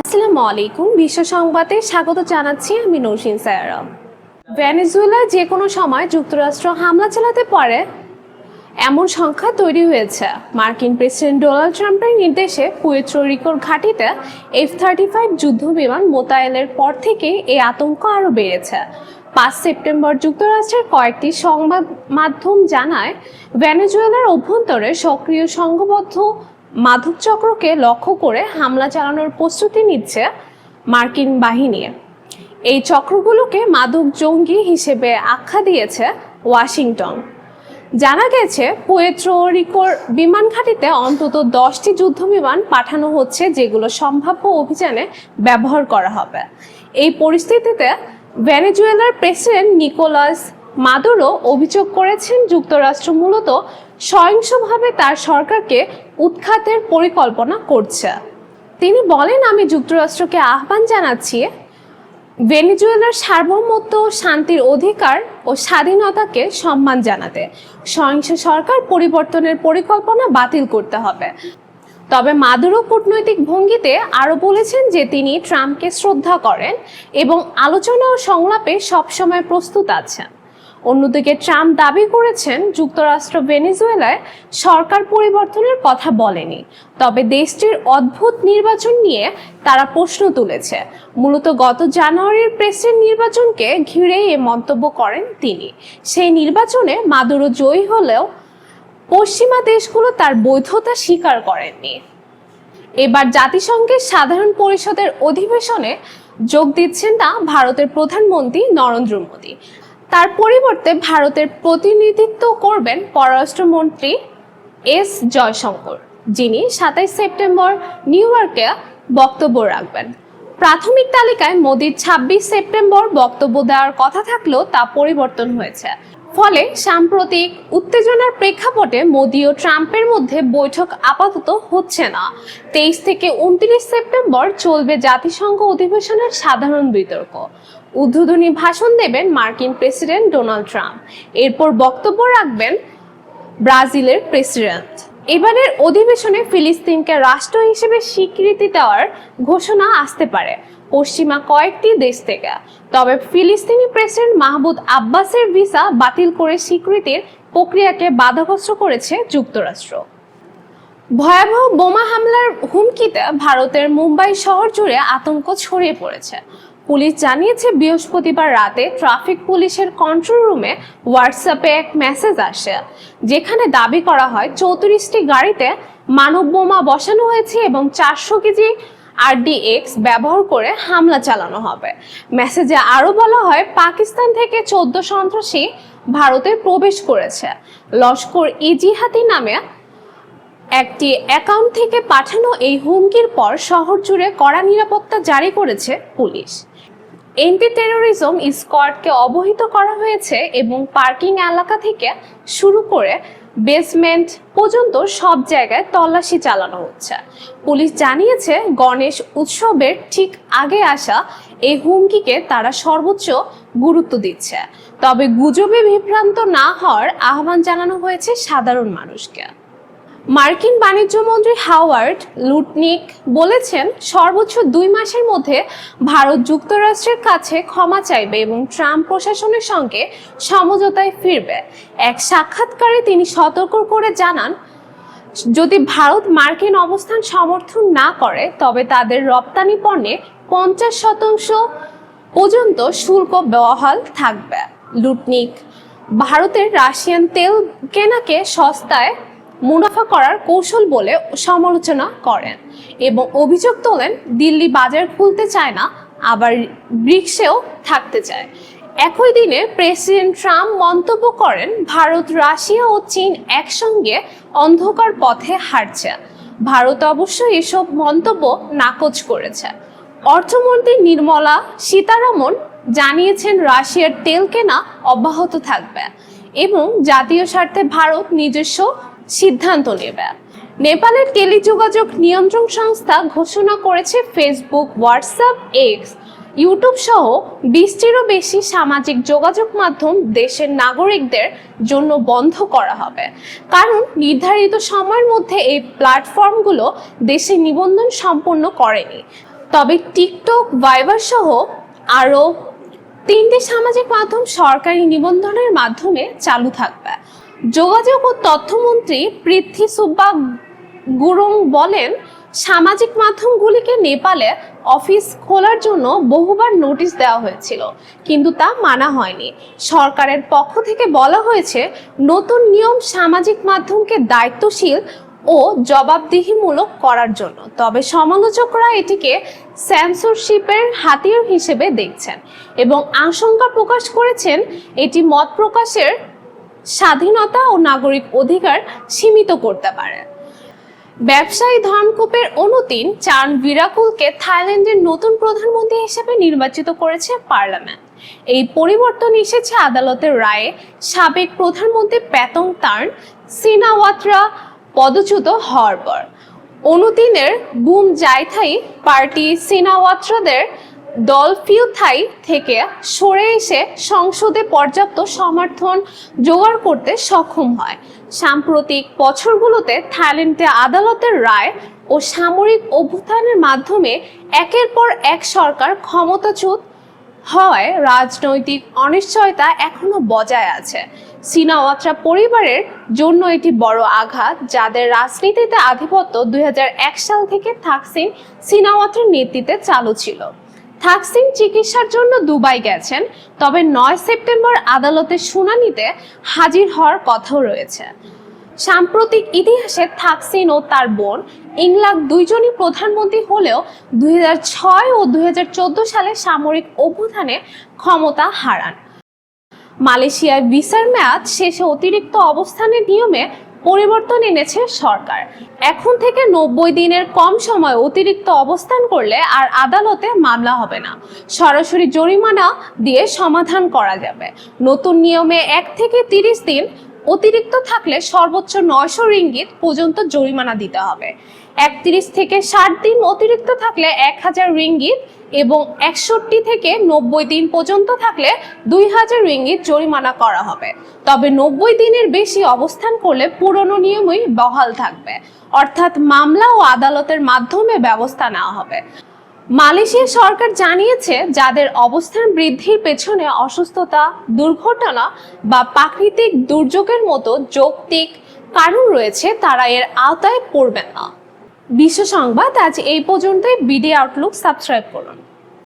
আসসালামু আলাইকুম। বিশ্ব সংবাদে স্বাগত জানাচ্ছি আমি নৌসিন সায়রা। ভেনেজুয়েলায় যে কোনো সময় যুক্তরাষ্ট্র হামলা চালাতে পারে, এমন সংখ্যা তৈরি হয়েছে। মার্কিন প্রেসিডেন্ট ডোনাল্ড ট্রাম্পের নির্দেশে পুয়েত্রো রিকোর ঘাঁটিতে এফ থার্টি ফাইভ যুদ্ধ বিমান মোতায়েনের পর থেকে এই আতঙ্ক আরও বেড়েছে। পাঁচ সেপ্টেম্বর যুক্তরাষ্ট্রের কয়েকটি সংবাদ মাধ্যম জানায়, ভেনেজুয়েলার অভ্যন্তরে সক্রিয় সংঘবদ্ধ মাদক চক্রকে লক্ষ্য করে হামলা চালানোর প্রস্তুতি নিচ্ছে মার্কিন বাহিনী। এই চক্রগুলোকে মাদক জঙ্গি হিসেবে আখ্যা দিয়েছে ওয়াশিংটন। জানা গেছে, পুয়েত্রো রিকোর বিমান ঘাঁটিতে অন্তত দশটি যুদ্ধ বিমান পাঠানো হচ্ছে যেগুলো সম্ভাব্য অভিযানে ব্যবহার করা হবে। এই পরিস্থিতিতে ভেনেজুয়েলার প্রেসিডেন্ট নিকোলাস মাদুরো অভিযোগ করেছেন, যুক্তরাষ্ট্র মূলত সহিংসভাবে তার সরকারকে উৎখাতের পরিকল্পনা করছে। তিনি বলেন, আমি যুক্তরাষ্ট্রকে আহ্বান জানাচ্ছি, ভেনেজুয়েলার সার্বভৌমত্ব, শান্তির অধিকার ও স্বাধীনতাকে সম্মান জানাতে। সহিংস সরকার পরিবর্তনের পরিকল্পনা বাতিল করতে হবে। তবে মাদুরো কূটনৈতিক ভঙ্গিতে আরও বলেছেন যে তিনি ট্রাম্পকে শ্রদ্ধা করেন এবং আলোচনা ও সংলাপে সবসময় প্রস্তুত আছেন। অন্যদিকে ট্রাম্প দাবি করেছেন যুক্তরাষ্ট্র ভেনেজুয়েলায় সরকার পরিবর্তনের কথা বলেনি। তবে দেশটির অদ্ভুত নির্বাচন নিয়ে তারা প্রশ্ন তুলেছে। মূলত গত জানুয়ারির প্রেসিডেন্ট নির্বাচনকে ঘিরে এ মন্তব্য করেন তিনি। সেই নির্বাচনে মাদুরো জয়ী হলেও পশ্চিমা দেশগুলো তার বৈধতা স্বীকার করেননি। এবার জাতিসংঘের সাধারণ পরিষদের অধিবেশনে যোগ দিচ্ছেন না ভারতের প্রধানমন্ত্রী নরেন্দ্র মোদী। তার পরিবর্তে ভারতের প্রতিনিধিত্ব করবেন পররাষ্ট্রমন্ত্রী এস জয়শঙ্কর, যিনি সাতাইশ সেপ্টেম্বর নিউ ইয়র্কে বক্তব্য রাখবেন। প্রাথমিক তালিকায় মোদির ছাব্বিশ সেপ্টেম্বর বক্তব্য দেওয়ার কথা থাকলেও তা পরিবর্তন হয়েছে। ফলে সাম্প্রতিক উত্তেজনার প্রেক্ষাপটে মোদি ও ট্রাম্পের মধ্যে বৈঠক আপাতত হচ্ছে না। তেইশ থেকে উনত্রিশ সেপ্টেম্বর চলবে জাতিসংঘ অধিবেশনের সাধারণ বিতর্ক। উদ্বোধনী ভাষণ দেবেন মার্কিন প্রেসিডেন্ট ডোনাল্ড ট্রাম্প। এরপর বক্তব্য রাখবেন ব্রাজিলের প্রেসিডেন্ট। এবারের অধিবেশনে ফিলিস্তিনকে রাষ্ট্র হিসেবে স্বীকৃতি দেওয়ার ঘোষণা আসতে পারে পশ্চিমা কয়েকটি দেশ থেকে। তবে ফিলিস্তিনি প্রেসিডেন্ট মাহমুদ আব্বাসের ভিসা বাতিল করে স্বীকৃতির প্রক্রিয়াকে বাধাগ্রস্ত করেছে যুক্তরাষ্ট্র। ভয়াবহ বোমা হামলার হুমকিতে ভারতের মুম্বাই শহর জুড়ে আতঙ্ক ছড়িয়ে পড়েছে। পুলিশ জানিয়েছে, বৃহস্পতিবার রাতে ট্রাফিক পুলিশের কন্ট্রোল রুমে হোয়াটসঅ্যাপে এক মেসেজ আসে, যেখানে দাবি করা হয় চৌত্রিশটি গাড়িতে মানব বোমা বসানো হয়েছে এবং চারশো কেজি আরডিএক্স ব্যবহার করে হামলা চালানো হবে। মেসেজে আরও বলা হয়, পাকিস্তান থেকে চোদ্দ সন্ত্রাসী ভারতে প্রবেশ করেছে। লস্কর ইজিহাতি নামে একটি অ্যাকাউন্ট থেকে পাঠানো এই হুমকির পর শহর জুড়ে কড়া নিরাপত্তা জারি করেছে পুলিশ। এন্টি টেরোরিজম স্কোয়াডকে অবহিত করা হয়েছে এবং পার্কিং এলাকা থেকে শুরু করে বেসমেন্ট পর্যন্ত সব জায়গায় তল্লাশি চালানো হচ্ছে। পুলিশ জানিয়েছে, গণেশ উৎসবের ঠিক আগে আসা এই হুমকিকে তারা সর্বোচ্চ গুরুত্ব দিচ্ছে। তবে গুজবে বিভ্রান্ত না হওয়ার আহ্বান জানানো হয়েছে সাধারণ মানুষকে। মার্কিন বাণিজ্য মন্ত্রী হাওয়ার্ড লুটনিক বলেছেন, সর্বোচ্চ দুই মাসের মধ্যে ভারত যুক্তরাষ্ট্রের কাছে ক্ষমা চাইবে এবং ট্রাম্প প্রশাসনের সঙ্গে সমঝোতায় ফিরবে। এক সাক্ষাৎকারে তিনি সতর্ক করে জানান, যদি ভারত মার্কিন অবস্থান সমর্থন না করে, তবে তাদের রপ্তানি পণ্যে পঞ্চাশ শতাংশ পর্যন্ত শুল্ক বহাল থাকবে। লুটনিক, ভারতের রাশিয়ান তেল কেনাকে সস্তায় মুনাফা করার কৌশল বলে সমালোচনা করেন এবং অভিযোগ তোলেন দিল্লি বাজার খুলতে চায় না, আবার ব্রিক্সেও থাকতে চায়। একই দিনে প্রেসিডেন্ট ট্রাম্প মন্তব্য করেন, ভারত, রাশিয়া ও চীন একসঙ্গে অন্ধকার পথে হারছে ভারত অবশ্য এসব মন্তব্য নাকচ করেছে। অর্থমন্ত্রী নির্মলা সীতারামন জানিয়েছেন, রাশিয়ার তেল কেনা অব্যাহত থাকবে এবং জাতীয় স্বার্থে ভারত নিজস্ব সিদ্ধান্ত নেবে। নেপালের টেলিযোগাযোগ নিয়ন্ত্রণ সংস্থা ঘোষণা করেছে ফেসবুক হোয়াটসঅ্যাপ এক্স ইউটিউব সহ বিশটিরও বেশি সামাজিক যোগাযোগ মাধ্যম দেশের নাগরিকদের জন্য বন্ধ করা হবে। কারণ নির্ধারিত সময়ের মধ্যে এই প্ল্যাটফর্মগুলো দেশে নিবন্ধন সম্পন্ন করেনি। তবে টিকটক, ভাইবার সহ আরও তিনটি সামাজিক মাধ্যম সরকারি নিবন্ধনের মাধ্যমে চালু থাকবে। যোগাযোগ ও তথ্যমন্ত্রী পৃথ্বী সুব্বা গুরুং বলেন, সামাজিক মাধ্যমগুলিকে নেপালে অফিস খোলার জন্য বহুবার নোটিশ দেওয়া হয়েছিল, কিন্তু তা মানা হয়নি। সরকারের পক্ষ থেকে বলা হয়েছে, নতুন নিয়ম সামাজিক মাধ্যমকে দায়িত্বশীল ও জবাবদিহিমূলক করার জন্য। তবে সমালোচকরা এটিকে সেন্সরশিপের হাতিয়ার হিসেবে দেখছেন এবং আশঙ্কা প্রকাশ করেছেন, এটি মত প্রকাশের স্বাধীনতা ও নাগরিক অধিকার সীমিত করতে পারে। ব্যবসায়ী ধর্মকূপের অনুতিন চান বিরাকুলকে থাইল্যান্ডের নতুন প্রধানমন্ত্রী হিসেবে নির্বাচিত করেছে পার্লামেন্ট। এই পরিবর্তন এসেছে আদালতের রায়ে। সাবেক প্রধানমন্ত্রী প্যাতং তার্ন সিনাওয়াত্রা পদচ্যুত হওয়ার পর। অনুতিনের বুম জাইথাই পার্টি সিনাওয়াত্রাদের দল ফিউথাই থেকে সরে এসে সংসদে পর্যাপ্ত সমর্থন জোগাড় করতে সক্ষম হয়। সাম্প্রতিক বছরগুলোতে থাইল্যান্ডে আদালতের রায় ও সামরিক অভ্যুত্থানের মাধ্যমে একের পর এক সরকার ক্ষমতাচ্যুত হওয়ায় রাজনৈতিক অনিশ্চয়তা এখনও বজায় আছে। সিনাওয়াত্রা পরিবারের জন্য এটি বড় আঘাত, যাদের রাজনীতিতে আধিপত্য দুই হাজার এক সাল থেকে থাকসিন সিনাওয়াত্রার নেতৃত্বে চালু ছিল। থাকসিন চিকিৎসার জন্য দুবাই গেছেন, তবে নয় সেপ্টেম্বর আদালতে শুনানিতে হাজির হওয়ার কথাও রয়েছে। সাম্প্রতিক ইতিহাসে থাকসিন ও তার বোন ইংলাক দুইজনই প্রধানমন্ত্রী হলেও দুই হাজার ছয় ও দুই হাজার চোদ্দ সালে সামরিক অভ্যুত্থানে ক্ষমতা হারান। মালয়েশিয়ায় ভিসার মেয়াদ শেষে অতিরিক্ত অবস্থানের নিয়মে পরিবর্তন এনেছে সরকার। এখন থেকে নব্বই দিনের কম সময় অতিরিক্ত অবস্থান করলে আর আদালতে মামলা হবে না। সরাসরি জরিমানা দিয়ে সমাধান করা যাবে। নতুন নিয়মে এক থেকে তিরিশ দিন অতিরিক্ত থাকলে সর্বোচ্চ নয়শো রিঙ্গিত পর্যন্ত জরিমানা দিতে হবে। একত্রিশ থেকে ষাট দিন অতিরিক্ত থাকলে এক হাজার রিঙ্গিত এবং একষট্টি থেকে নব্বই দিন পর্যন্ত থাকলে দুই হাজার রিঙ্গিত জরিমানা করা হবে। তবে নব্বই দিনের বেশি অবস্থান করলে পুরনো নিয়মই বহাল থাকবে। অর্থাৎ মামলা ও আদালতের মাধ্যমে ব্যবস্থা নেওয়া হবে। মালয়েশিয়া সরকার জানিয়েছে, যাদের অবস্থান বৃদ্ধির পেছনে অসুস্থতা, দুর্ঘটনা বা প্রাকৃতিক দুর্যোগের মতো যৌক্তিক কারণ রয়েছে, তারা এর আওতায় পড়বেন না। বিশ্ব সংবাদ, আজ এই পর্যন্তই। বিডি আউটলুক, সাবস্ক্রাইব করুন।